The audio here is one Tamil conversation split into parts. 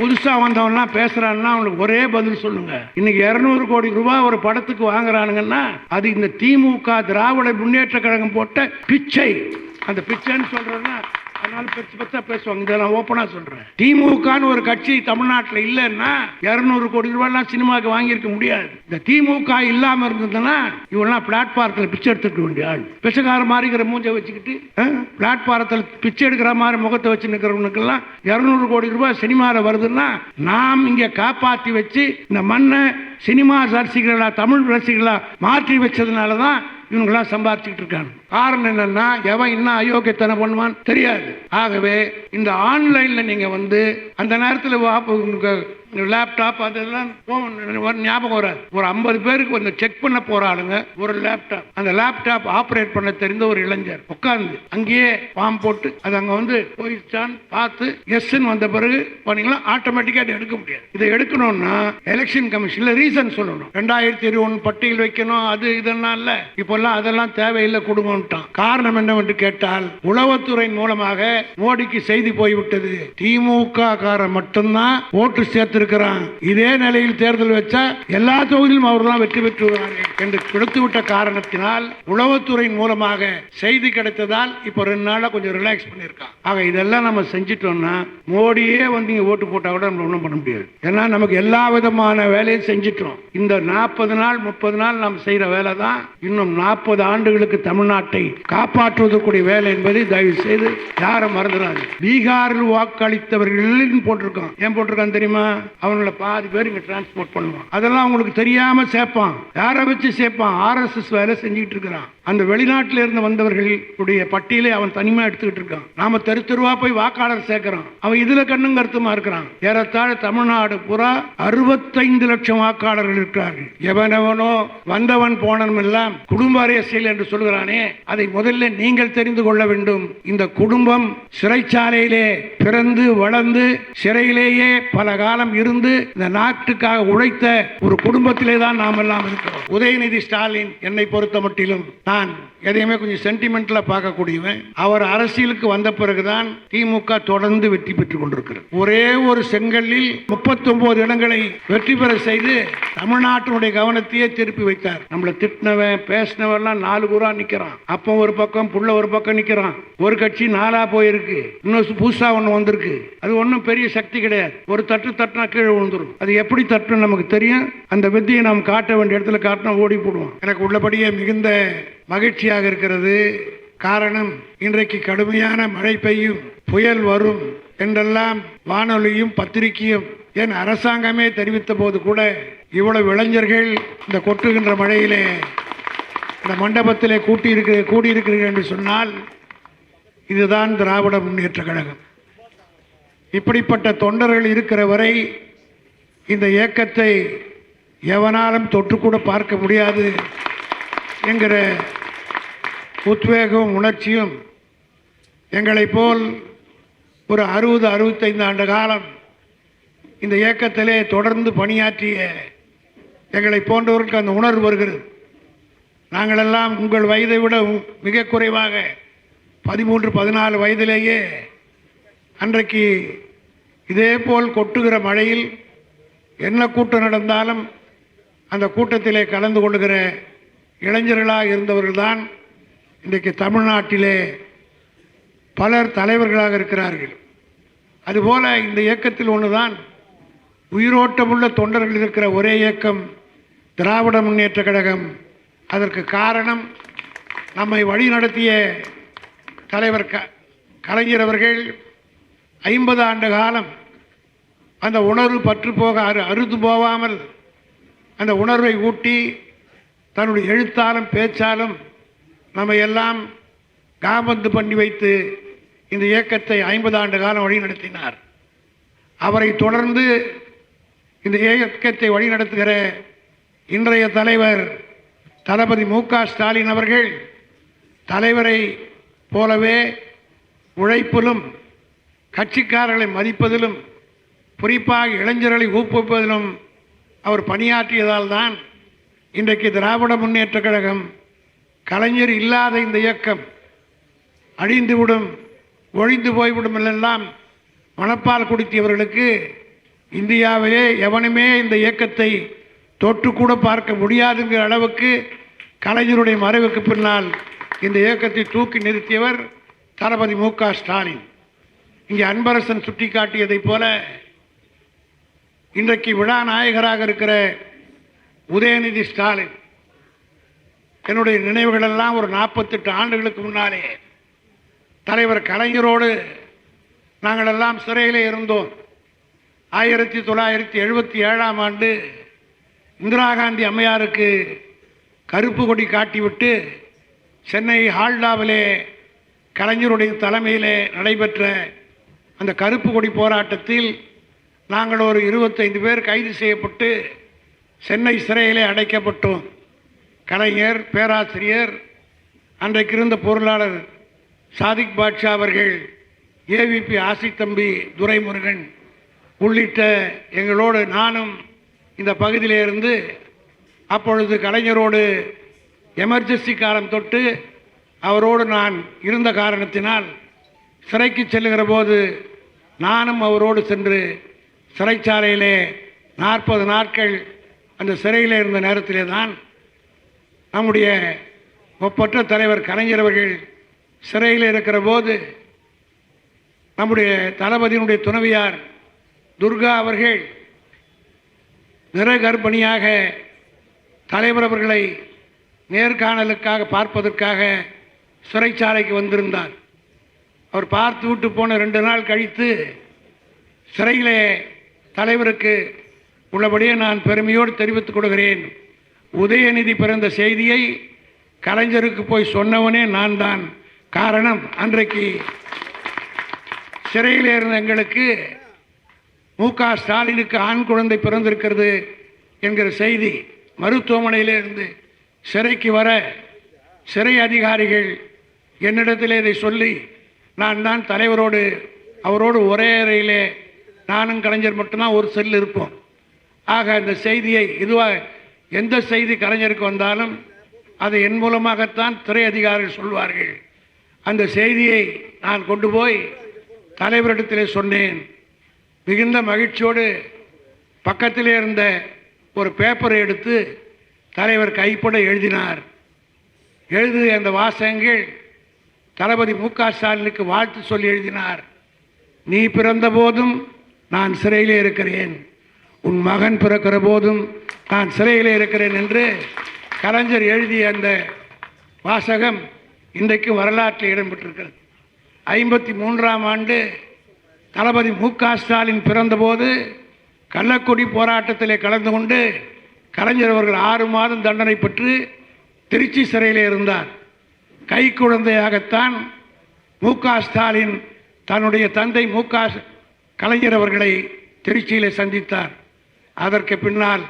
புதுசா வந்தவன்லாம் பேசுறான்னா அவனுக்கு ஒரே பதில் சொல்லுங்க. இன்னைக்கு இருநூறு கோடி ரூபாய் ஒரு படத்துக்கு வாங்குறானுங்கன்னா அது இந்த திமுக திராவிட முன்னேற்ற கழகம் போட்ட பிச்சை. அந்த பிச்சைன்னு சொல்றதுன்னா அதனால பெருசு பெருசா பேசுவாங்க. இதை நான் ஓப்பனா சொல்றேன். திமுகன்னு ஒரு கட்சி தமிழ்நாட்டில் இல்லைன்னா இருநூறு கோடி ரூபாய்லாம் சினிமாவுக்கு வாங்கியிருக்க முடியாது. இந்த திமுக இல்லாம இருந்ததுன்னா இவெல்லாம் பிளாட்பாரத்தில் பிச்சை எடுத்துக்க வேண்டிய ஆள். பிச்சைக்கார மாதிரிங்கிற மூஞ்சை வச்சுக்கிட்டு பிளாட்பாரத்தில் பிச்சை எடுக்கிற மாதிரி முகத்தை வச்சு நிற்கிறவனுக்கெல்லாம் இருநூறு கோடி ரூபாய் சினிமாவில் வருதுன்னா நாம் இங்கே காப்பாற்றி வச்சு இந்த மண்ணை சினிமா ரசிகர்களா தமிழ் ரசிகர்களா மாற்றி வச்சதுனால தான் இவங்கெல்லாம் சம்பாதிச்சுக்கிட்டு இருக்காங்க. காரணம் என்னன்னா எவன் இன்னும் அயோக்கியத்தனம் பண்ணுவான் தெரியாது. ஆகவே இந்த ஆன்லைன்ல நீங்க வந்து அந்த நேரத்தில் லேப்டாப் அதெல்லாம் ஞாபகம் வராது. ஒரு ஐம்பது பேருக்கு வந்து செக் பண்ண போறாளுங்க ஒரு லேப்டாப் அந்த லேப்டாப் ஆப்ரேட் பண்ண தெரிந்த ஒரு இளைஞர் உட்கார்ந்து அங்கேயே ஃபார்ம் போட்டு அது அங்க வந்து போயிச்சான் பார்த்து எஸ்ன்னு வந்த பிறகு பண்ணீங்களா ஆட்டோமேட்டிக்கா அதை எடுக்க முடியாது. இதை எடுக்கணும்னா எலெக்ஷன் கமிஷன்ல ரீசன் சொல்லணும். ரெண்டாயிரத்தி இருபது பட்டியல் வைக்கணும் அது இதெல்லாம் இல்ல. இப்பெல்லாம் அதெல்லாம் தேவையில்லை கொடுங்கன்ட்டான் காரணம் என்னவென்று கேட்டால் உளவுத்துறை மூலமாக மோடிக்கு செய்தி போய்விட்டது. திமுக காரன் மட்டும்தான் ஓட்டு சேர்த்திருக்கிறான். இதே நிலையில் தேர்தல் வச்சா எல்லா தொகுதியிலும் அவர்தான் வெற்றி பெற்று என்று கொடுத்து விட்ட காரணத்தினால் உளவுத்துறையின் மூலமாக செய்தி கிடைத்ததால் இப்போ ரெண்டு நாளா கொஞ்சம் ரிலாக்ஸ் பண்ணியிருக்கான். ஆக இதெல்லாம் நம்ம செஞ்சிட்டோம்னா மோடியே வந்து இங்க ஓட்டு போட்டா கூட நம்ம ஒன்றும் பண்ண முடியாது. ஏன்னா நமக்கு எல்லா விதமான வேலையும் செஞ்சிட்டோம். இந்த நாற்பது நாள் முப்பது நாள் நாம் செய்யற வேலை தான் இன்னும் நாற்பது ஆண்டுகளுக்கு தமிழ்நாட்டு காப்பாற்றுவதற்குரிய வேலை என்பதை தயவு செய்து யாரும் மறந்துடாது பீகாரில் வாக்களித்தவர்கள் போட்டிருக்கான். ஏன் போட்டிருக்கான் தெரியுமா? அவங்கள பாதி பேர் இங்க டிரான்ஸ்போர்ட் பண்ணுவான். அதெல்லாம் அவங்களுக்கு தெரியாம சேர்ப்பான். யாரை வச்சு சேர்ப்பான்? ஆர்எஸ்எஸ் வேலை செஞ்சுட்டு இருக்கிறான். அந்த வெளிநாட்டில இருந்து வந்தவர்களுடைய பட்டியலை அவன் தனிமா எடுத்துக்கிட்டு இருக்கான். நாம தெரு தெருவா போய் வாக்காளர் சேர்க்கிறான். அவன் இதுல கண்ணும் கருத்துமா இருக்கிறான். ஏறத்தாழ தமிழ்நாடு புறா அறுபத்தைந்து லட்சம் வாக்காளர்கள் இருக்கிறார்கள். எவனவனோ வந்தவன் போனவன் எல்லாம் குடும்ப அரசியல் என்று சொல்கிறானே. அதை முதல்ல நீங்கள் தெரிந்து கொள்ள வேண்டும். இந்த குடும்பம் சிறைச்சாலையிலே பிறந்து வளர்ந்து சிறையிலேயே பல காலம் இருந்து இந்த நாட்டுக்காக உழைத்த ஒரு குடும்பத்திலே தான் நாம் எல்லாம் இருக்கிறோம். உதயநிதி ஸ்டாலின் என்னை பொறுத்த மட்டிலும் நான் நான் எதையுமே கொஞ்சம் சென்டிமெண்ட்ல பார்க்கக்கூடியவன். அவர் அரசியலுக்கு வந்த பிறகுதான் திமுக தொடர்ந்து வெற்றி பெற்றுக் கொண்டிருக்கிறது. ஒரே ஒரு செங்கல்லில் 39 இடங்களை வெற்றி பெற செய்து தமிழ்நாட்டினுடைய கவனத்தையே திருப்பி வைத்தார். நம்மளை திட்டினவன் பேசினவெல்லாம் நாலு கூறா நிற்கிறான் அப்போ ஒரு பக்கம் புள்ள ஒரு பக்கம் நிற்கிறான் ஒரு கட்சி நாலா போயிருக்கு. இன்னும் புதுசாக ஒன்று வந்திருக்கு. அது ஒன்றும் பெரிய சக்தி கிடையாது. ஒரு தட்டு தட்டினா கீழே விழுந்துடும் அது எப்படி தட்டுன்னு நமக்கு தெரியும். அந்த வித்தியை நாம் காட்ட வேண்டிய இடத்துல காட்டினா ஓடி போடுவோம் எனக்கு உள்ளபடியே மிகுந்த மகிழ்ச்சியாக இருக்கிறது. காரணம் இன்றைக்கு கடுமையான மழை பெய்யும் புயல் வரும் என்றெல்லாம் வானொலியும் பத்திரிகையும் என் அரசாங்கமே தெரிவித்த போது கூட இவ்வளவு இளைஞர்கள் இந்த கொட்டுகின்ற மழையிலே இந்த மண்டபத்திலே கூட்டியிருக்கிற கூடியிருக்கிறீர்கள் என்று சொன்னால் இதுதான் திராவிட முன்னேற்ற கழகம். இப்படிப்பட்ட தொண்டர்கள் இருக்கிற வரை இந்த இயக்கத்தை எவனாலும் தொட்டுக்கூட பார்க்க முடியாது என்கிற உத்வேகம் உணர்ச்சியும் எங்களைப் போல் ஒரு அறுபது அறுபத்தைந்து ஆண்டு காலம் இந்த இயக்கத்திலே தொடர்ந்து பணியாற்றிய எங்களை போன்றவர்களுக்கு அந்த உணர்வு வருகிறது. நாங்களெல்லாம் உங்கள் வயதை விட மிக குறைவாக பதிமூன்று பதினாலு வயதிலேயே அன்றைக்கு இதே போல் கொட்டுகிற மழையில் என்ன கூட்டம் நடந்தாலும் அந்த கூட்டத்திலே கலந்து கொள்ளுகிற இளைஞர்களாக இருந்தவர்கள்தான் இன்றைக்கு தமிழ்நாட்டிலே பலர் தலைவர்களாக இருக்கிறார்கள். அதுபோல் இந்த இயக்கத்தில் ஒன்று தான் உயிரோட்டமுள்ள தொண்டர்கள் இருக்கிற ஒரே இயக்கம் திராவிட முன்னேற்ற கழகம். அதற்கு காரணம் நம்மை வழிநடத்திய தலைவர் க கலைஞர் அவர்கள் ஐம்பது ஆண்டு காலம் அந்த உணர்வு பற்று போக அறு அறுத்து போகாமல் அந்த உணர்வை ஊட்டி தன்னுடைய எழுத்தாலும் பேச்சாலும் நம்ம எல்லாம் காபந்து பண்ணி வைத்து இந்த இயக்கத்தை ஐம்பது ஆண்டு காலம் வழிநடத்தினார். அவரை தொடர்ந்து இந்த இயக்கத்தை வழிநடத்துகிற இன்றைய தலைவர் தளபதி மு ஸ்டாலின் அவர்கள் தலைவரை போலவே உழைப்பிலும் கட்சிக்காரர்களை மதிப்பதிலும் குறிப்பாக இளைஞர்களை ஊக்குவிப்பதிலும் அவர் பணியாற்றியதால் தான் இன்றைக்கு திராவிட முன்னேற்ற கழகம் கலைஞர் இல்லாத இந்த இயக்கம் அழிந்துவிடும் ஒழிந்து போய்விடும் எல்லாம் மணப்பால் குடித்தவர்களுக்கு இந்தியாவிலே எவனுமே இந்த இயக்கத்தை தொட்டு பார்க்க முடியாதுங்கிற அளவுக்கு கலைஞருடைய மறைவுக்கு பின்னால் இந்த இயக்கத்தை தூக்கி நிறுத்தியவர் தளபதி மு க ஸ்டாலின். இங்கே அன்பரசன் சுட்டிக்காட்டியதைப் போல இன்றைக்கு விழா நாயகராக இருக்கிற உதயநிதி ஸ்டாலின் என்னுடைய நினைவுகள் எல்லாம் ஒரு நாற்பத்தெட்டு ஆண்டுகளுக்கு முன்னாலே தலைவர் கலைஞரோடு நாங்கள் எல்லாம் சிறையிலே இருந்தோம். ஆயிரத்தி தொள்ளாயிரத்தி எழுபத்தி ஏழாம் ஆண்டு இந்திரா காந்தி அம்மையாருக்கு கருப்பு கொடி காட்டிவிட்டு சென்னை ஹால்டாவிலே கலைஞருடைய தலைமையிலே நடைபெற்ற அந்த கருப்பு கொடி போராட்டத்தில் நாங்கள் ஒரு இருபத்தைந்து பேர் கைது செய்யப்பட்டு சென்னை சிறையிலே அடைக்கப்பட்டோம். கலைஞர் பேராசிரியர் அன்றைக்கு இருந்த பொருளாளர் சாதிக் பாட்ஷா அவர்கள் ஏவிபி ஆசித்தம்பி துரைமுருகன் உள்ளிட்ட எங்களோடு நானும் இந்த பகுதியிலிருந்து அப்பொழுது கலைஞரோடு எமர்ஜென்சி காலம் தொட்டு அவரோடு நான் இருந்த காரணத்தினால் சிறைக்கு செல்லுகிற போது நானும் அவரோடு சென்று சிறைச்சாலையிலே நாற்பது நாட்கள் அந்த சிறையில் இருந்த நேரத்திலே தான் நம்முடைய ஒப்பற்ற தலைவர் கலைஞர் அவர்கள் சிறையில் இருக்கிற போது நம்முடைய தளபதியினுடைய துணைவியார் துர்கா அவர்கள் நிறகர்ப்பணியாக தலைவர் அவர்களை நேர்காணலுக்காக பார்ப்பதற்காக சிறைச்சாலைக்கு வந்திருந்தார். அவர் பார்த்து விட்டு போன ரெண்டு நாள் கழித்து சிறையிலே தலைவருக்கு உள்ளபடியே நான் பெருமையோடு தெரிவித்துக் கொள்கிறேன். உதயநிதி பிறந்த செய்தியை கலைஞருக்கு போய் சொன்னவனே நான் தான் காரணம் அன்றைக்கு சிறையில் இருந்த எங்களுக்கு மு க ஸ்டாலினுக்கு ஆண் குழந்தை பிறந்திருக்கிறது என்கிற செய்தி மருத்துவமனையிலிருந்து சிறைக்கு வர சிறை அதிகாரிகள் என்னிடத்தில் இதை சொல்லி நான் தான் தலைவரோடு அவரோடு ஒரே அறையிலே நானும் கலைஞர் மட்டும்தான் ஒரு செல் இருப்போம். ஆக அந்த செய்தியை இதுவாக எந்த செய்தி கலைஞருக்கு வந்தாலும் அதை என் மூலமாகத்தான் துறை அதிகாரிகள் சொல்வார்கள். அந்த செய்தியை நான் கொண்டு போய் தலைவரிடத்திலே சொன்னேன். மிகுந்த மகிழ்ச்சியோடு பக்கத்திலே இருந்த ஒரு பேப்பரை எடுத்து தலைவர் கைப்பட எழுதினார். எழுதிய அந்த வாசகங்கள் தளபதி மு க ஸ்டாலினுக்கு வாழ்த்து சொல்லி எழுதினார். நீ பிறந்த போதும் நான் சிறையிலே இருக்கிறேன். உன் மகன் பிறக்கிற போதும் நான் சிறையிலே இருக்கிறேன் என்று கலைஞர் எழுதிய அந்த வாசகம் இன்றைக்கு வரலாற்றில் இடம்பெற்றிருக்கிறது. ஐம்பத்தி மூன்றாம் ஆண்டு தளபதி மு க ஸ்டாலின் பிறந்தபோது கள்ளக்குடி போராட்டத்திலே கலந்து கொண்டு கலைஞர் அவர்கள் ஆறு மாதம் தண்டனை பெற்று திருச்சி சிறையிலே இருந்தார். கை குழந்தையாகத்தான் மு க ஸ்டாலின் தன்னுடைய தந்தை மு க கலைஞர் அவர்களை திருச்சியிலே சந்தித்தார். அதற்கு பின்னால்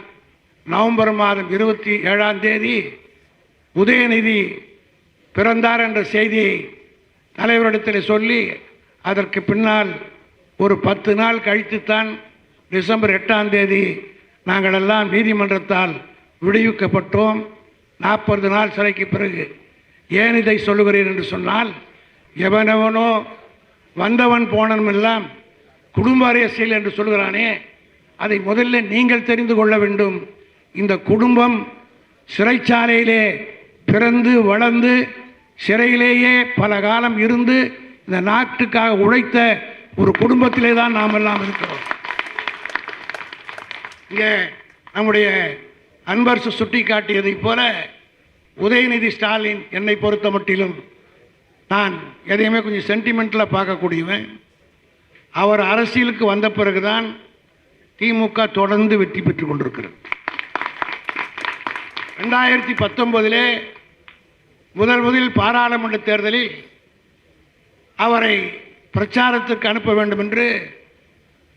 நவம்பர் மாதம் இருபத்தி ஏழாம் தேதி உதயநிதி பிறந்தார் என்ற செய்தியை தலைவரிடத்தில் சொல்லி அதற்கு பின்னால் ஒரு பத்து நாள் கழித்துத்தான் டிசம்பர் எட்டாம் தேதி நாங்கள் எல்லாம் நீதிமன்றத்தால் விடுவிக்கப்பட்டோம். நாற்பது நாள் சிறைக்கு பிறகு ஏன் இதை சொல்லுகிறேன் என்று சொன்னால் எவனெவனோ வந்தவன் போனவன் எல்லாம் குடும்ப அரசியல் என்று சொல்கிறானே அதை முதல்ல நீங்கள் தெரிந்து கொள்ள வேண்டும். இந்த குடும்பம் சிறைச்சாலையிலே பிறந்து வளர்ந்து சிறையிலேயே பல காலம் இருந்து இந்த நாட்டுக்காக உழைத்த ஒரு குடும்பத்திலே தான் நாம் எல்லாம் இருக்கிறோம். இங்கே நம்முடைய அன்பரசு சுட்டி காட்டியதைப் போல உதயநிதி ஸ்டாலின் என்னை பொறுத்த மட்டிலும் நான் எதையுமே கொஞ்சம் சென்டிமெண்ட்டில் பார்க்கக்கூடியவன். அவர் அரசியலுக்கு வந்த பிறகுதான் திமுக தொடர்ந்து வெற்றி பெற்றுக் கொண்டிருக்கிறது. ரெண்டாயிரத்தி பத்தொன்பதிலே முதல் முதலில் பாராளுமன்ற தேர்தலில் அவரை பிரச்சாரத்திற்கு அனுப்ப வேண்டும் என்று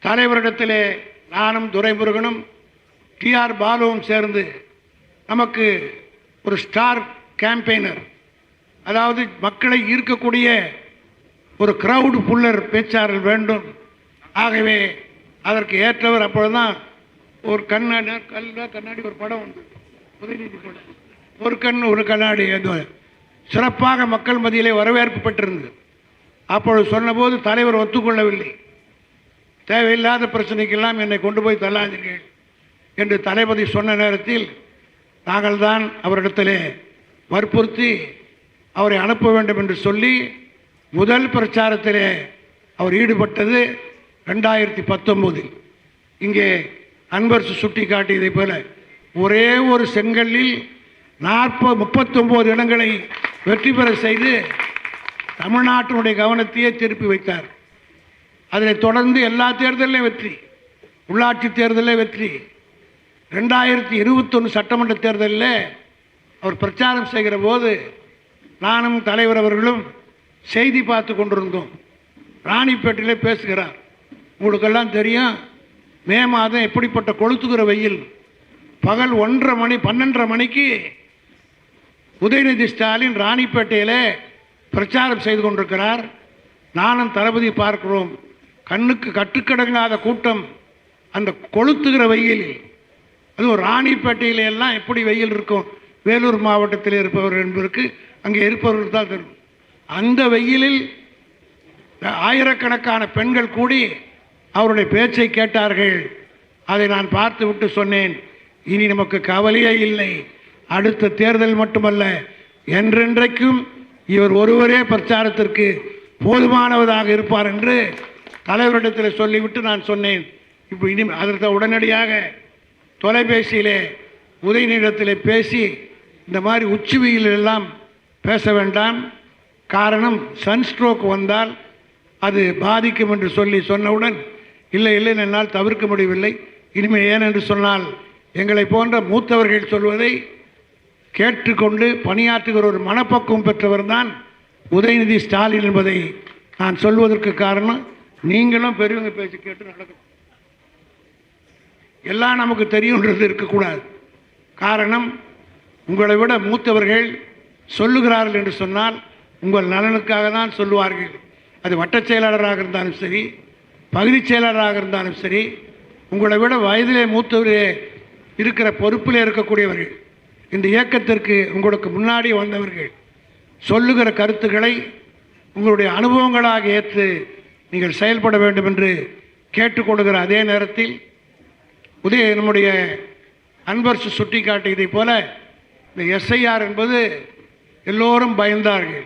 தலைவரிடத்திலே நானும் துரைமுருகனும் டிஆர் பாலுவும் சேர்ந்து நமக்கு ஒரு ஸ்டார் கேம்பெயினர் அதாவது மக்களை ஈர்க்கக்கூடிய ஒரு கிரவுடு புல்லர் பேச்சாளர் வேண்டும். ஆகவே அதற்கு ஏற்றவர் அப்பொழுதுதான் ஒரு கண்ணாடி கல்ல கண்ணாடி ஒரு படம் உண்டு. உதயநிதி படம். ஒரு கண் ஒரு கண்ணாடி அது சிறப்பாக மக்கள் மத்தியிலே வரவேற்பு பெற்றிருந்தது. அப்பொழுது சொன்னபோது தலைவர் ஒத்துக்கொள்ளவில்லை. தேவையில்லாத பிரச்சனைக்கெல்லாம் என்னை கொண்டு போய் தள்ளாதீர்கள் என்று தளபதி சொன்ன நேரத்தில் நாங்கள் தான் அவரிடத்திலே வற்புறுத்தி அவரை அனுப்ப வேண்டும் என்று சொல்லி முதல் பிரச்சாரத்திலே அவர் ஈடுபட்டது. ரெண்டாயிரத்தி பத்தொம்போது. இங்கே அன்பர் சுட்டி காட்டியதைப் போல ஒரே ஒரு செங்கல்லில் நாற்பது முப்பத்தொம்போது இடங்களை வெற்றி பெற செய்து தமிழ்நாட்டினுடைய கவனத்தையே திருப்பி வைத்தார். அதனை தொடர்ந்து எல்லா தேர்தலிலும் வெற்றி உள்ளாட்சி தேர்தலில் வெற்றி. ரெண்டாயிரத்தி இருபத்தொன்று சட்டமன்ற தேர்தலில் அவர் பிரச்சாரம் செய்கிற போது நானும் தலைவர் அவர்களும் செய்தி பார்த்து கொண்டிருந்தோம். ராணிப்பேட்டையிலே பேசுகிறார். உங்களுக்கெல்லாம் தெரியும் மே மாதம் எப்படிப்பட்ட கொளுத்துகிற வெயில். பகல் ஒன்றரை மணி பன்னெண்டரை மணிக்கு உதயநிதி ஸ்டாலின் ராணிப்பேட்டையிலே பிரச்சாரம் செய்து கொண்டிருக்கிறார். நானும் தளபதி பார்க்கிறோம். கண்ணுக்கு கட்டுக்கடங்காத கூட்டம் அந்த கொளுத்துகிற வெயில். அதுவும் ராணிப்பேட்டையில எல்லாம் எப்படி வெயில் இருக்கும்? வேலூர் மாவட்டத்தில் இருப்பவர் என்பதற்கு அங்கே இருப்பவர்கள் தான் தெரியும். அந்த வெயிலில் ஆயிரக்கணக்கான பெண்கள் கூடி அவருடைய பேச்சை கேட்டார்கள். அதை நான் பார்த்து விட்டு சொன்னேன். இனி நமக்கு கவலையே இல்லை. அடுத்த தேர்தல் மட்டுமல்ல. என்றென்றைக்கும் இவர் ஒருவரே பிரச்சாரத்திற்கு போதுமானவராக இருப்பார் என்று தலைவரிடத்தில் சொல்லிவிட்டு நான் சொன்னேன். இப்போ இனி அதற்கு உடனடியாக தொலைபேசியிலே உதயநிலத்தில் பேசி இந்த மாதிரி உச்சிவியில் எல்லாம் பேச வேண்டாம். காரணம் சன்ஸ்ட்ரோக் வந்தால் அது பாதிக்கும் என்று சொல்லி சொன்னவுடன் இல்லை இல்லை என்னால் தவிர்க்க முடியவில்லை. இனிமேல் ஏன் என்று சொன்னால் எங்களை போன்ற மூத்தவர்கள் சொல்வதை கேட்டுக்கொண்டு பணியாற்றுகிற ஒரு மனப்பக்குவம் பெற்றவர் தான் உதயநிதி ஸ்டாலின் என்பதை நான் சொல்வதற்கு காரணம் நீங்களும் பெரியவங்க பேச்சு கேட்டு நடக்கணும் எல்லாம் நமக்கு தெரியுன்றது இருக்கக்கூடாது. காரணம் உங்களை விட மூத்தவர்கள் சொல்லுகிறார்கள் என்று சொன்னால் உங்கள் நலனுக்காக தான் சொல்லுவார்கள். அது வட்டச் செயலாளராக இருந்தாலும் சரி பகுதி செயலாளராக இருந்தாலும் சரி உங்களை விட வயதிலே மூத்தவரே இருக்கிற பொறுப்பில் இருக்கக்கூடியவர்கள் இந்த இயக்கத்திற்கு உங்களுக்கு முன்னாடி வந்தவர்கள் சொல்லுகிற கருத்துக்களை உங்களுடைய அனுபவங்களாக ஏற்று நீங்கள் செயல்பட வேண்டும் என்று கேட்டுக்கொள்கிற அதே நேரத்தில் உதய நம்முடைய அன்பர்ஸ் சுட்டி காட்டியதை போல இந்த எஸ்ஐஆர் என்பது எல்லோரும் பயந்தார்கள்.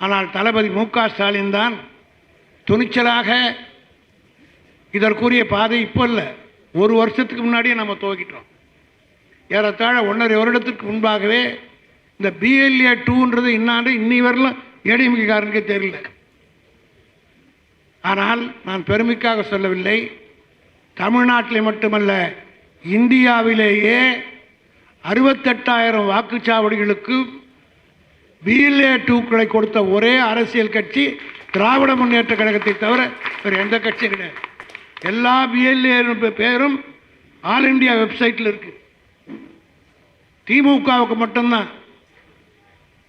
ஆனால் தளபதி மு க ஸ்டாலின் தான் துணிச்சலாக இதற்குரிய பாதை இப்போ இல்லை. ஒரு வருஷத்துக்கு முன்னாடியே நம்ம துவக்கிட்டோம். ஏறத்தாழ ஒன்றரை வருடத்துக்கு முன்பாகவே இந்த பிஎல்ஏ டூன்றது இன்னாண்டு இன்னி வரலும் ஏடிஎம்கேக்காரனுக்கே தெரியல. ஆனால் நான் பெருமைக்காக சொல்லவில்லை. தமிழ்நாட்டில் மட்டுமல்ல இந்தியாவிலேயே அறுபத்தெட்டாயிரம் வாக்குச்சாவடிகளுக்கு பிஎல்ஏ டூக்களை கொடுத்த ஒரே அரசியல் கட்சி திராவிட முன்னேற்ற கழகத்தை தவிர வேறு எந்த கட்சியும் கிடையாது. எல்லா பிஎல்ஏ பேரும் ஆல் இந்தியா வெப்சைட்டில் இருக்கு. திமுகவுக்கு மட்டும்தான்.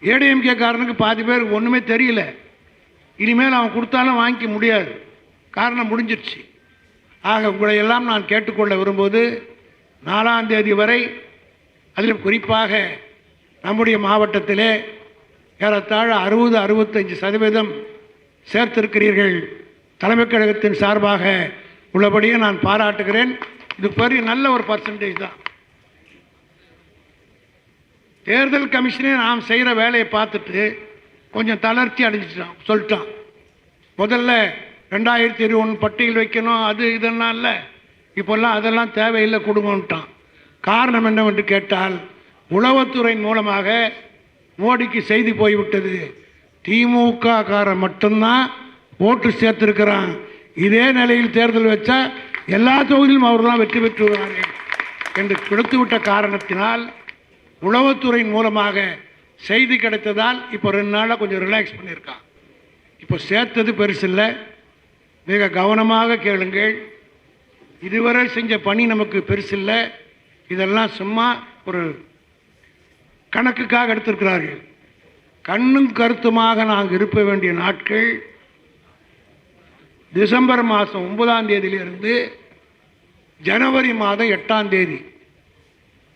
ஏடிஎம்கே காரனுக்கு பாதி பேருக்கு ஒன்றுமே தெரியல. இனிமேல் அவன் கொடுத்தாலும் வாங்கிக்க முடியாது. காரணம் முடிஞ்சிருச்சு. ஆக உங்களை எல்லாம் நான் கேட்டுக்கொள்ள விரும்புவது நாலாம் தேதி வரை அதிலும் குறிப்பாக நம்முடைய மாவட்டத்திலே ஏறத்தாழ அறுபது அறுபத்தஞ்சு சதவீதம் சேர்த்திருக்கிறீர்கள் தலைமைக் கழகத்தின் சார்பாக உள்ளபடியே நான் பாராட்டுகிறேன். இது பெரிய நல்ல ஒரு பர்சன்டேஜ் தான். தேர்தல் கமிஷனே நாம் செய்கிற வேலையை பார்த்துட்டு கொஞ்சம் தளர்ச்சி அடைஞ்சிட்டான் சொல்லிட்டான். முதல்ல ரெண்டாயிரத்தி இருபது பட்டியல் வைக்கணும் அது இதெல்லாம் இல்லை. இப்போல்லாம் அதெல்லாம் தேவையில்லை கொடுங்கன்ட்டான். காரணம் என்னவென்று கேட்டால் உளவுத்துறையின் மூலமாக மோடிக்கு செய்தி போய்விட்டது. திமுக காரன் மட்டும்தான் ஓட்டு சேர்த்திருக்கிறான். இதே நிலையில் தேர்தல் வச்சா எல்லா தொகுதியிலும் அவர் தான் வெற்றி பெற்று வருவார்கள் என்று கொடுத்துவிட்ட காரணத்தினால் உளவுத்துறையின் மூலமாக செய்தி கிடைத்ததால் இப்போ ரெண்டு நாளாக கொஞ்சம் ரிலாக்ஸ் பண்ணியிருக்கான். இப்போ சேர்த்தது பெருசில்லை மிக கவனமாக கேளுங்கள். இதுவரை செஞ்ச பணி நமக்கு பெருசில்லை இதெல்லாம் சும்மா ஒரு கணக்குக்காக எடுத்திருக்கிறார்கள். கண்ணும் கருத்துமாக நாங்கள் இருக்க வேண்டிய நாட்கள் டிசம்பர் மாதம் ஒன்பதாம் தேதியிலிருந்து ஜனவரி மாதம் எட்டாம் தேதி.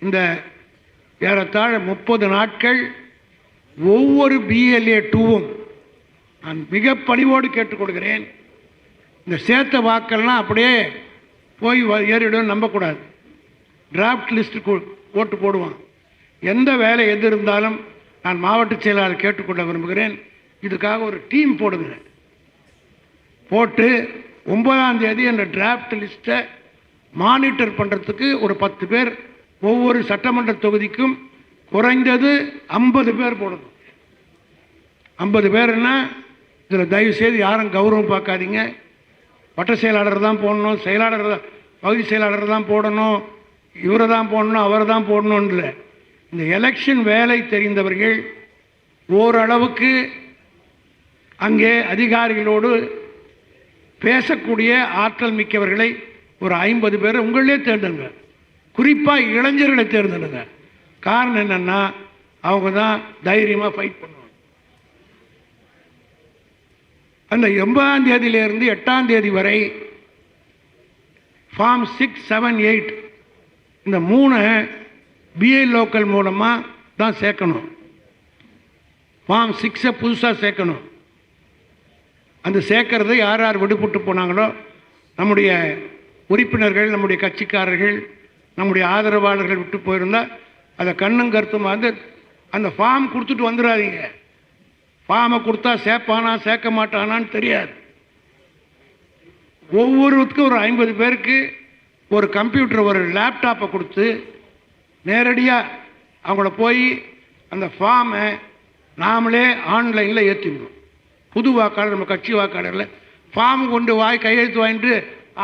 இந்த ஏறத்தாழ முப்பது நாட்கள் ஒவ்வொரு பிஎல்ஏ டூவும் நான் மிக பணிவோடு கேட்டுக்கொள்கிறேன் இந்த சேர்த்த வாக்கெல்லாம் அப்படியே போய் வ- ஏறிடும் நம்பக்கூடாது டிராஃப்ட் லிஸ்ட்டு ஓட்டு போடுவான். எந்த வேலை எது இருந்தாலும் நான் மாவட்ட செயலாளர் கேட்டுக்கொள்ள விரும்புகிறேன். இதுக்காக ஒரு டீம் போடுங்க போட்டு ஒன்பதாம் தேதி அந்த டிராஃப்ட் லிஸ்ட்டை மானிட்டர் பண்ணுறதுக்கு ஒரு பத்து பேர் ஒவ்வொரு சட்டமன்ற தொகுதிக்கும் குறைந்தது ஐம்பது பேர் போடணும். ஐம்பது பேர்னா இதில் தயவுசெய்து யாரும் கௌரவம் பார்க்காதீங்க. வட்ட செயலாளர் தான் போடணும் செயலாளர் தான் பகுதி செயலாளர் தான் போடணும் இவரை தான் போடணும் அவரை தான் போடணும்னு இல்லை. இந்த எலெக்ஷன் வேலை தெரிந்தவர்கள் ஓரளவுக்கு அங்கே அதிகாரிகளோடு பேசக்கூடிய ஆற்றல் மிக்கவர்களை ஒரு ஐம்பது பேரை உங்களே தேர்ந்தெடுங்க. குறிப்பாக இளைஞர்களை தேர்ந்தெடுங்க. காரணம் என்னென்னா அவங்க தான் தைரியமாக ஃபைட் பண்ணுவாங்க. அந்த எண்பதாம் தேதியிலேருந்து எட்டாம் தேதி வரை ஃபார்ம் சிக்ஸ் செவன் எயிட் இந்த மூணு பிஐ லோக்கல் மூலமாக தான் சேர்க்கணும். ஃபார்ம் சிக்ஸை புதுசாக சேர்க்கணும். அந்த சேர்க்கறது யார் யார் விடுபட்டு போனாங்களோ நம்முடைய உறுப்பினர்கள் நம்முடைய கட்சிக்காரர்கள் நம்முடைய ஆதரவாளர்கள் விட்டு போயிருந்தால் அதை கண்ணும் கருத்தும் வந்து அந்த ஃபார்ம் கொடுத்துட்டு வந்துடாதீங்க ஃபார்மை கொடுத்தா சேர்ப்பானா சேர்க்க மாட்டானான்னு தெரியாது. ஒவ்வொருவருக்கும் ஒரு ஐம்பது பேருக்கு ஒரு கம்ப்யூட்டர் ஒரு லேப்டாப்பை கொடுத்து நேரடியாக அவங்கள போய் அந்த ஃபார்மை நாமளே ஆன்லைனில் ஏற்றிடணும் புது வாக்காளர் நம்ம கட்சி வாக்காளரில் ஃபார்ம் கொண்டு வாய் கையெழுத்து வாங்கிட்டு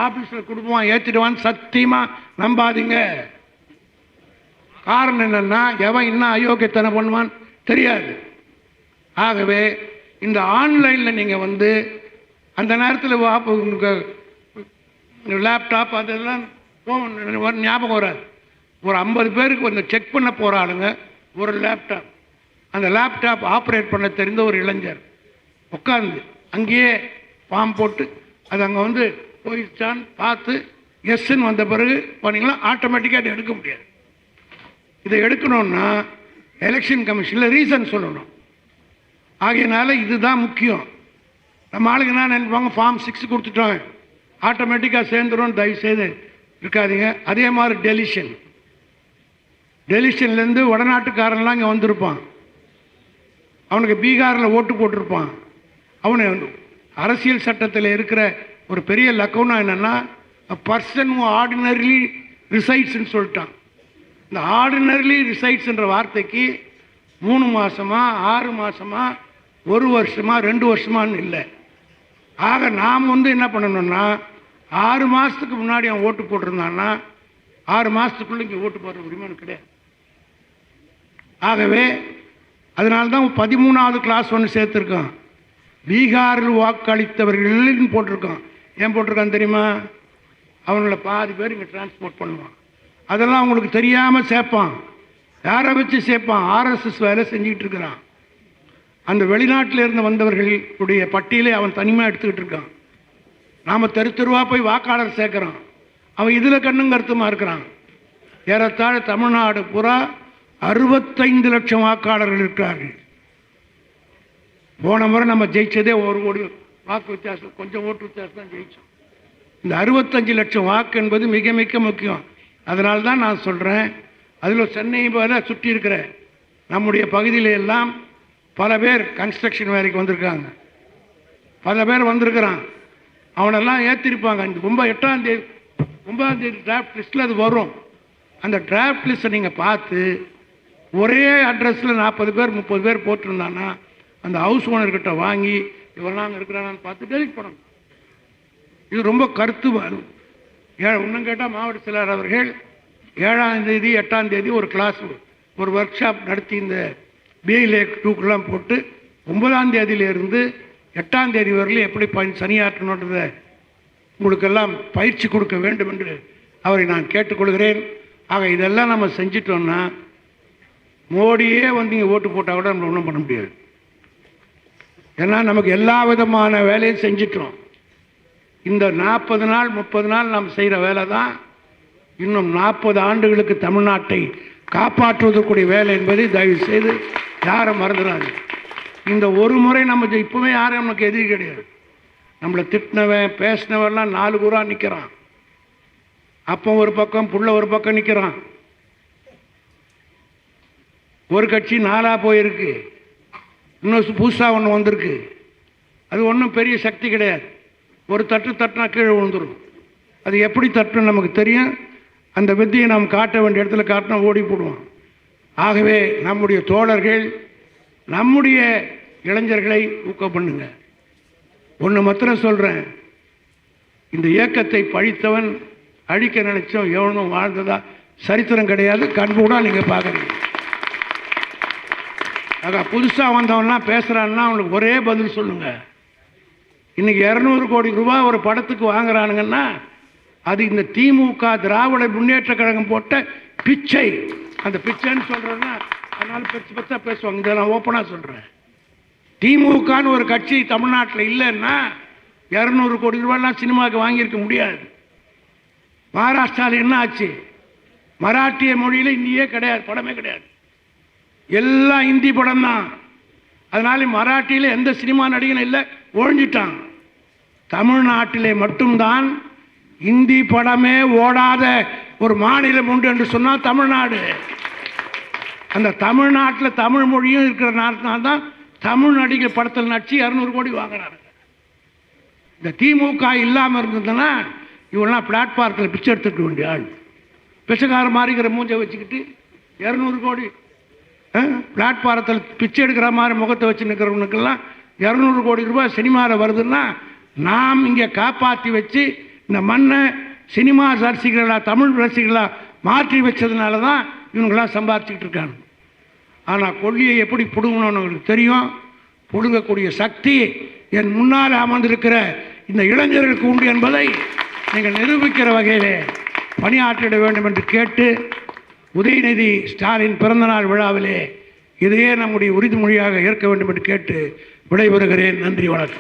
ஆஃபீஸில் கொடுப்போம் ஏற்றிடுவான்னு சத்தியமாக நம்பாதீங்க. காரணம் என்னென்னா எவன் இன்னும் அயோக்கியத்தனை பண்ணுவான்னு தெரியாது. ஆகவே இந்த ஆன்லைனில் நீங்கள் வந்து அந்த நேரத்தில் லேப்டாப் அதெல்லாம் ஞாபகம் வராது. ஒரு ஐம்பது பேருக்கு வந்து செக் பண்ண போகிற ஆளுங்க ஒரு லேப்டாப் அந்த லேப்டாப் ஆப்ரேட் பண்ண தெரிந்த ஒரு இளைஞர். உட்காந்து அங்கேயே ஃபார்ம் போட்டு அது அங்கே வந்து போயிடுச்சான்னு பார்த்து எஸ்ன்னு வந்த பிறகு பண்ணிங்களா ஆட்டோமேட்டிக்காக அதை எடுக்க முடியாது. இதை எடுக்கணும்னா எலெக்ஷன் கமிஷனில் ரீசன் சொல்லணும். ஆகையினால இதுதான் முக்கியம். நம்ம ஆளுங்க என்ன நினைப்பாங்க? ஃபார்ம் சிக்ஸ் கொடுத்துட்டோம். ஆட்டோமேட்டிக்காக சேர்ந்துரும் தயவு செய்து இருக்காதீங்க. அதே மாதிரி டெலிஷன் டெலிஷன்லேருந்து வடநாட்டுக்காரன்லாம் இங்கே வந்திருப்பான். அவனுக்கு பீகாரில் ஓட்டு போட்டிருப்பான். அவனு அரசியல் சட்டத்தில் இருக்கிற ஒரு பெரிய லக்கம்னா என்னென்னா பர்சன் ஆர்டினரிலி ரிசைட்ஸ்ன்னு சொல்லிட்டான். இந்த ஆர்டினரிலி ரிசைட்ஸ்ன்ற வார்த்தைக்கு மூணு மாதமாக ஆறு மாதமாக ஒரு வருஷமாக ரெண்டு வருஷமான்னு இல்லை. ஆக நாம் வந்து என்ன பண்ணணும்னா ஆறு மாதத்துக்கு முன்னாடி அவன் ஓட்டு போட்டிருந்தான்னா ஆறு மாதத்துக்குள்ள இங்கே ஓட்டு போடுற உரிமை எனக்கு கிடையாது. ஆகவே அதனால்தான் பதிமூணாவது கிளாஸ் ஒன்று சேர்த்துருக்கோம் பீகாரில் வாக்களித்தவர்கள்னு போட்டிருக்கோம் ஏன் போட்டிருக்கான் தெரியுமா? அவங்கள பாதி பேர் இங்கே டிரான்ஸ்போர்ட் பண்ணுவான். அதெல்லாம் அவங்களுக்கு தெரியாமல் சேர்ப்பான். யாரை வச்சு சேர்ப்பான்? ஆர்எஸ்எஸ் வேலை செஞ்சுக்கிட்டு இருக்கிறான். அந்த வெளிநாட்டில் இருந்து வந்தவர்களுடைய பட்டியலை அவன் தனிமையாக எடுத்துக்கிட்டு இருக்கான். நாம் தெரு தெருவாக போய் வாக்காளர் சேர்க்குறான். அவன் இதில் கண்ணும் கருத்துமா இருக்கிறான். ஏறத்தாழ தமிழ்நாடு புறா அறுபத்தைந்து லட்சம் வாக்காளர்கள் இருக்கிறார்கள். போன முறை நம்ம ஜெயிச்சதே ஒரு கோடி வாக்கு வித்தியாசம் கொஞ்சம் ஓட்டு வித்தியாசம் தான் ஜெயிச்சோம். இந்த அறுபத்தஞ்சு லட்சம் வாக்கு என்பது மிக மிக முக்கியம். அதனால தான் நான் சொல்கிறேன் அதில் சென்னை போல சுற்றி இருக்கிற நம்முடைய பகுதியில எல்லாம் பல பேர் கன்ஸ்ட்ரக்ஷன் வேலைக்கு வந்திருக்காங்க. பல பேர் வந்திருக்கிறான். அவனெல்லாம் ஏற்றிருப்பாங்க இந்த ரொம்ப எட்டாம் தேதி ஒன்பதாம் தேதி டிராஃப்ட் லிஸ்ட்டில் அது வரும். அந்த டிராஃப்ட் லிஸ்ட்டை நீங்கள் பார்த்து ஒரே அட்ரஸில் நாற்பது பேர் முப்பது பேர் போட்டிருந்தான்னா அந்த ஹவுஸ் ஓனர்கிட்ட வாங்கி இவர் நாங்கள் இருக்கிறானான்னு பார்த்து டெலிட் பண்ணணும். இது ரொம்ப கருத்து வரும் ஏ இன்னும் கேட்டால் மாவட்ட செயலாளர் அவர்கள் ஏழாம் தேதி எட்டாம் தேதி ஒரு கிளாஸ் ஒரு ஒர்க் ஷாப் நடத்தி இந்த பிஐலே டூக்கெல்லாம் போட்டு ஒன்பதாம் தேதியிலிருந்து எட்டாம் தேதி வரையிலும் எப்படி பணி சனியாற்றணுன்றதை உங்களுக்கெல்லாம் பயிற்சி கொடுக்க வேண்டும் என்று அவரை நான் கேட்டுக்கொள்கிறேன். ஆக இதெல்லாம் நம்ம செஞ்சிட்டோம்னா மோடியே வந்து இங்கே ஓட்டு போட்டால் கூட நம்ம ஒன்றும் பண்ண முடியாது. ஏன்னா நமக்கு எல்லா விதமான வேலையும் செஞ்சிட்டோம். இந்த நாற்பது நாள் முப்பது நாள் நாம் செய்கிற வேலை தான் இன்னும் நாற்பது ஆண்டுகளுக்கு தமிழ்நாட்டை காப்பாற்றுவதற்குரிய வேலை என்பதை தயவு செய்து யாரும் மறந்துடாது இந்த ஒரு முறை நம்ம இப்போவே யாரும் நமக்கு எதிரி கிடையாது. நம்மளை திட்டினவன் பேசினவெல்லாம் நாலு கூறா நிற்கிறான் அப்போ ஒரு பக்கம் புள்ள ஒரு பக்கம் நிற்கிறான் ஒரு கட்சி நாலாக போயிருக்கு. இன்னும் புதுசாக ஒன்று வந்திருக்கு. அது ஒன்றும் பெரிய சக்தி கிடையாது. ஒரு தட்டு தட்டினா கீழே விழுந்துடும் அது எப்படி தட்டுன்னு நமக்கு தெரியும். அந்த வித்தியை நாம் காட்ட வேண்டிய இடத்துல காட்டினா ஓடி போடுவோம் ஆகவே நம்முடைய தோழர்கள் நம்முடைய இளைஞர்களை ஊக்கம் பண்ணுங்கள் ஒன்று மாத்திரம் சொல்கிறேன் இந்த இயக்கத்தை பழித்தவன் அழிக்க நினைச்சோம் எவனும் வாழ்ந்ததா சரித்திரம் கிடையாது. கண்கூடா நீங்கள் பார்க்குறீங்க. ஆக புதுசாக வந்தவன்லாம் பேசுகிறான்னா அவனுக்கு ஒரே பதில் சொல்லுங்க. இன்றைக்கி இரநூறு கோடி ரூபா ஒரு படத்துக்கு வாங்குறானுங்கன்னா அது இந்த திமுக திராவிட முன்னேற்ற கழகம் போட்ட பிச்சை. அந்த பிச்சைன்னு சொல்கிறேன்னா அதனால் பெருசு பெருசாக பேசுவாங்க. இதெல்லாம் ஓப்பனாக சொல்கிறேன் திமுகன்னு ஒரு கட்சி தமிழ்நாட்டில் இல்லைன்னா இரநூறு கோடி ரூபாய்லாம் சினிமாவுக்கு வாங்கியிருக்க முடியாது. மகாராஷ்டிராவில் என்ன ஆச்சு? மராட்டிய மொழியில் இந்தியே கிடையாது படமே கிடையாது. எல்லாம் இந்தி படம் தான். அதனால மராட்டியில் எந்த சினிமா நடிகனும் இல்லை ஒழிஞ்சிட்டான். தமிழ்நாட்டிலே மட்டும்தான் இந்தி படமே ஓடாத ஒரு மாநிலம் உண்டு என்று சொன்னால் தமிழ்நாடு. அந்த தமிழ்நாட்டில் தமிழ் மொழியும் இருக்கிற நாட்டினால தான் தமிழ் நடிகர் படத்தில் நடிச்சு இரநூறு கோடி வாங்குறாங்க இந்த திமுக இல்லாமல் இருந்ததுன்னா இவெல்லாம் பிளாட்பார்க்கில் பிச்சை எடுத்துக்க வேண்டிய ஆள். பிச்சைக்கார மாதிரிங்கிற மூஞ்சை வச்சுக்கிட்டு இரநூறு கோடி பிளாட்பாரத்தில் பிச்சை எடுக்கிற மாதிரி முகத்தை வச்சு நிற்கிறவனுக்கெல்லாம் இரநூறு கோடி ரூபாய் சினிமாவில் வருதுன்னா நாம் இங்கே காப்பாற்றி வச்சு இந்த மண்ணை சினிமா ரசிகர்களாக தமிழ் ரசிகர்களா மாற்றி வச்சதுனால தான் இவங்களாம் சம்பாதிச்சுக்கிட்டு இருக்காங்க. ஆனால் கொள்ளியை எப்படி பிடுங்கணும்னு அவங்களுக்கு தெரியும்? பிடுங்கக்கூடிய சக்தி என் முன்னால் அமர்ந்திருக்கிற இந்த இளைஞர்களுக்கு உண்டு என்பதை நீங்கள் நிரூபிக்கிற வகையிலே பணியாற்றிட வேண்டும் என்று கேட்டு உதயநிதி ஸ்டாலின் பிறந்தநாள் விழாவிலே இதையே நம்முடைய உறுதிமொழியாக ஏற்க வேண்டும் என்று கேட்டு விடைபெறுகிறேன். நன்றி வணக்கம்.